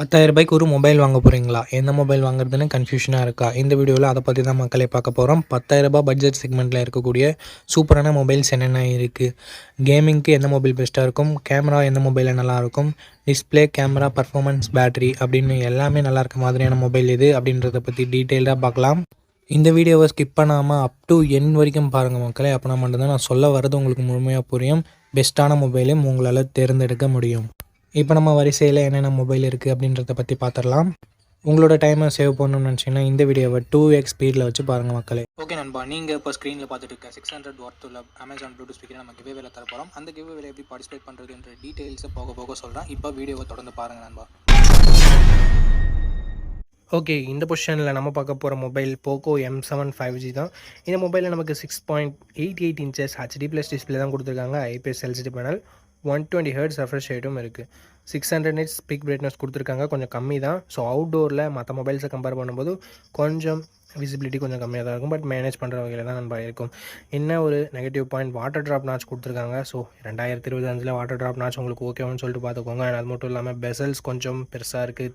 பத்தாயிரம் ரூபாய்க்கு ஒரு மொபைல் வாங்க போகிறீங்களா எந்த மொபைல் வாங்குறதுன்னு கன்ஃபியூஷனாக இருக்கா? இந்த வீடியோவில் அதை பற்றி தான் மக்களை பார்க்க போகிறோம் பத்தாயிரம் ரூபாய் பட்ஜெட் செக்மெண்ட்டில் இருக்கக்கூடிய சூப்பரான மொபைல்ஸ் என்னென்ன இருக்குது கேமிங்க்கு எந்த மொபைல் பெஸ்ட்டாக இருக்கும்? கேமரா எந்த மொபைலில் நல்லாயிருக்கும்? டிஸ்ப்ளே கேமரா பர்ஃபார்மன்ஸ் பேட்டரி அப்படின்னு எல்லாமே நல்லா இருக்க மாதிரியான மொபைல் இது அப்படின்றத பற்றி டீட்டெயில்டாக பார்க்கலாம். இந்த வீடியோவை ஸ்கிப் பண்ணாமல் அப் டு என் வரைக்கும் பாருங்கள் மக்களே. அப்போனா மட்டும்தான் நான் சொல்ல வர்றது உங்களுக்கு முழுமையாக புரியும். பெஸ்ட்டான மொபைலையும் உங்களால் தேர்ந்தெடுக்க முடியும். இப்போ நம்ம வரிசையில் என்னென்ன மொபைல் இருக்குது அப்படின்றத பற்றி பார்த்துடலாம் உங்களோட டைமை சேவ் பண்ணணும்னு நினச்சிங்கன்னா இந்த வீடியோவை டூ எக்ஸ் ஸ்பீடில் வச்சு பாருங்கள் மக்களே. ஓகே நண்பா நீங்கள் இப்போ ஸ்க்ரீனில் பார்த்துட்டு இருக்க சிக்ஸ் ஹண்ட்ரட் வாட் உள்ள அமேசான் ப்ளூடூத் ஸ்பீக்கர் நம்ம கிவே வேலை தர போகிறோம் அந்த கிவே வேலை எப்படி பார்ட்டிசிபேட் பண்ணுறதுன்ற டீட்டெயில்ஸை போக போக சொல்கிறேன் இப்போ வீடியோவை தொடர்ந்து பாருங்கள் நண்பா. ஓகே இந்த பொசிஷனில் நம்ம பார்க்க போகிற mobile Poco M seven five G தான். இந்த மொபைலில் நமக்கு six point eight eight inches HD plus display தான் கொடுத்துருக்காங்க. IPS LCD panel one twenty hertz refresh ரேட்டும் இருக்குது six hundred nits peak brightness கொடுத்துருக்காங்க. கொஞ்சம் கம்மி தான் ஸோ அவுட்டோரில் மற்ற மொபைல்ஸை கம்பேர் பண்ணும்போது கொஞ்சம் விசிபிலிட்டி கொஞ்சம் கம்மியாக தான் இருக்கும். பட் மேனேஜ் பண்ணுற வகையில் தான் நண்பா இருக்கும். என்ன ஒரு negative point water drop notch கொடுத்துருக்காங்க. ஸோ ரெண்டாயிரத்தி இருபத்தஞ்சில் வாட்டர் ட்ராப் நாச் உங்களுக்கு ஓகேவான்னு சொல்லிட்டு பார்த்துக்கோங்க. அது மட்டும் இல்லாமல் பெசல்ஸ் கொஞ்சம் பெருசாக இருக்குது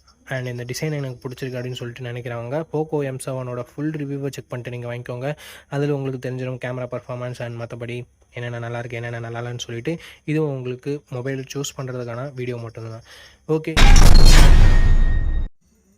அண்ட் இந்த டிசைன் எனக்கு பிடிச்சிருக்கு அப்படின்னு சொல்லிட்டு நினைக்கிறவங்க போக்கோ எம் செவனோட ஃபுல் ரிவ்யூவை செக் பண்ணிட்டு நீங்கள் வாங்கிக்கோங்க. அதில் உங்களுக்கு தெரிஞ்சிடும் கேமரா பர்ஃபார்மன்ஸ் அண்ட் மற்றபடி என்னென்ன நல்லா இருக்குது என்னென்ன நல்லா இல்லைன்னு சொல்லிட்டு இதுவும் உங்களுக்கு மொபைல் சூஸ் பண்ணுறதுக்கான வீடியோ மட்டும்தான். ஓகே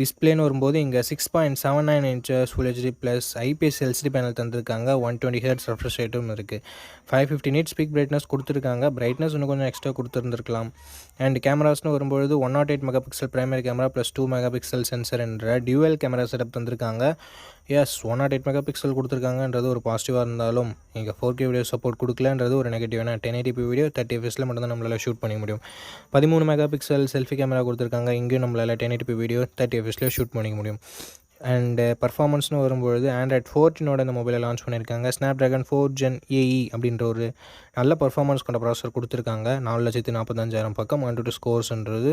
டிஸ்பிளேன்னு வரும்போது இங்கே six point seven nine inches full HD plus IPS LCD panel தந்திருக்காங்க. ஒன் டுவெண்ட்டி ஹெர்ட்ஸ் ரெஃப்ரெஷ் ரேட்டும் இருக்குது five fifty nits peak brightness கொடுத்துருக்காங்க. பிரைட்னஸ் இன்னும் கொஞ்சம் எக்ஸ்ட்ரா கொடுத்துருந்துருக்கலாம். அண்ட் கேமராஸ்னு வரும்பொழுது one naught eight megapixel primary camera plus two megapixel sensor என்ற டியூவல் கேமரா செட்டப் தந்திருக்காங்க. Yes one naught eight megapixel கொடுத்துருக்காங்கன்றது ஒரு பாசிட்டிவாக இருந்தாலும் இங்கே ஃபோர் கே வீடியோ சப்போர்ட் கொடுக்கலன்றது ஒரு நெகட்டிவ் ஏன்னா டென் எயிட்டி வீடியோ தேர்ட்டி எஃப்எஸில் மட்டும் தான் நம்மளால் ஷூட் பண்ணிக்க முடியும். பதிமூணு மெகா பிக்சல் செல்ஃபி கேமரா கொடுத்துருக்காங்க. இங்கேயும் நம்மளால் டென் எயிட்டி வீடியோ தேர்ட்டி எஃப்எஸில் ஷூட் பண்ணிக்க முடியும். அண்டு பர்ஃபார்மன்ஸ்னு வரும்பொழுது ஆண்ட்ராய்ட் ஃபோர்டீனோட இந்த மொபைலை லான்ச் பண்ணியிருக்காங்க. Snapdragon four gen A E அப்படின்ற ஒரு நல்ல பர்ஃபார்மன்ஸ் கொண்ட ப்ராசர் கொடுத்துருக்காங்க. நாலு லட்சத்தி நாற்பத்தஞ்சாயிரம் பக்கம் one two ஸ்கோர்ஸ்ன்றது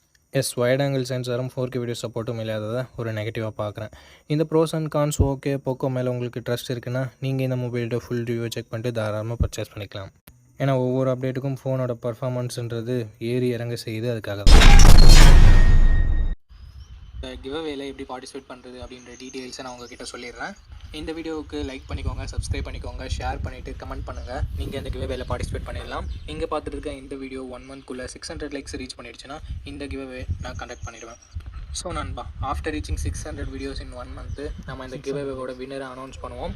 S wide angle சென்சாரும் ஃபோர் கே வீடியோ சப்போர்ட்டும் இல்லாததை ஒரு நெகட்டிவாக பார்க்குறேன். இந்த pros and cons okay Poco மேலே உங்களுக்கு ட்ரஸ்ட் இருக்குன்னா நீங்கள் இந்த மொபைலோட ஃபுல் ரிவ்யூ செக் பண்ணிட்டு தாராளமாக பர்ச்சேஸ் பண்ணிக்கலாம். ஏன்னா ஒவ்வொரு அப்டேட்டுக்கும் ஃபோனோட பர்ஃபாமன்ஸ்ன்றது ஏறி இறங்க செய்யுது அதுக்காக தான். கிவ்அவேல எப்படி பார்ட்டிசிபேட் பண்ணுறது அப்படின்ற டீட்டெயில்ஸை நான் உங்ககிட்ட சொல்லிடுறேன். இந்த வீடியோவுக்கு லைக் பண்ணிக்கோங்க சப்ஸ்கிரைப் பண்ணிக்கோங்க ஷேர் பண்ணிவிட்டு கமெண்ட் பண்ணுங்கள் நீங்கள் இந்த கிவேவேல பார்ட்டிசிபேட் பண்ணிடலாம். இங்கே பார்த்துட்டு இருக்க இந்த வீடியோ ஒன் மந்த்க்குள்ளே சிக்ஸ் ஹண்ட்ரட் லைக்ஸ் ரீச் பண்ணிடுச்சுன்னா இந்த கிவேவே நான் கண்டக்ட் பண்ணிடுவேன். ஸோ நண்பா after reaching six hundred videos in one month நம்ம இந்த கிவேவேவோட வின்னரை அனௌன்ஸ் பண்ணுவோம்.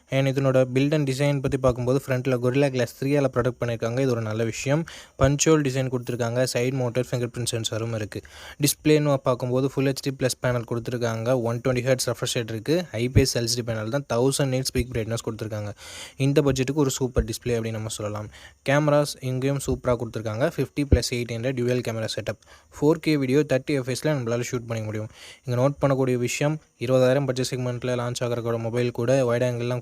அண்ட் இதனோட பில்ட் அண்ட் டிசைன் பற்றி பார்க்கும்போது ஃப்ரண்ட்டில் கொரிலா கிளாஸ் த்ரீயால் ப்ரொடக்ட் பண்ணியிருக்காங்க இது ஒரு நல்ல விஷயம். பஞ்சோல் டிசைன் கொடுத்துருக்காங்க. சைட் மோட்டர் ஃபிங்கர் பிரிண்ட் சென்சாரும் இருக்குது டிஸ்பிளேன்னு பார்க்கும்போது ஃபுல் ஹெச்டி ப்ளஸ் பேனல் கொடுத்துருக்காங்க. One twenty hertz refresh rate இருக்குது ஐபிஎஸ் எல்சிடி பேனல் தான் தௌசண்ட் எயிட் ஸ்பீக் பிரைட்னஸ் கொடுத்துருக்காங்க. இந்த பட்ஜெட்டுக்கு ஒரு சூப்பர் டிஸ்பிளே அப்படின்னு நம்ம சொல்லலாம். கேமராஸ் இங்கேயும் சூப்பராக கொடுத்துருக்காங்க. Fifty plus eight hundred dual camera setup four K video thirty எஃப்எஸில் நம்மளால் ஷூட் பண்ண முடியும். இங்கே நோட் பண்ணக்கூடிய விஷயம் இருபதாயிரம் பட்ஜெட் செக்மெண்ட்டில் லான்ச் ஆகிற மொபைல் கூட வைட் ஆங்கிள்லாம்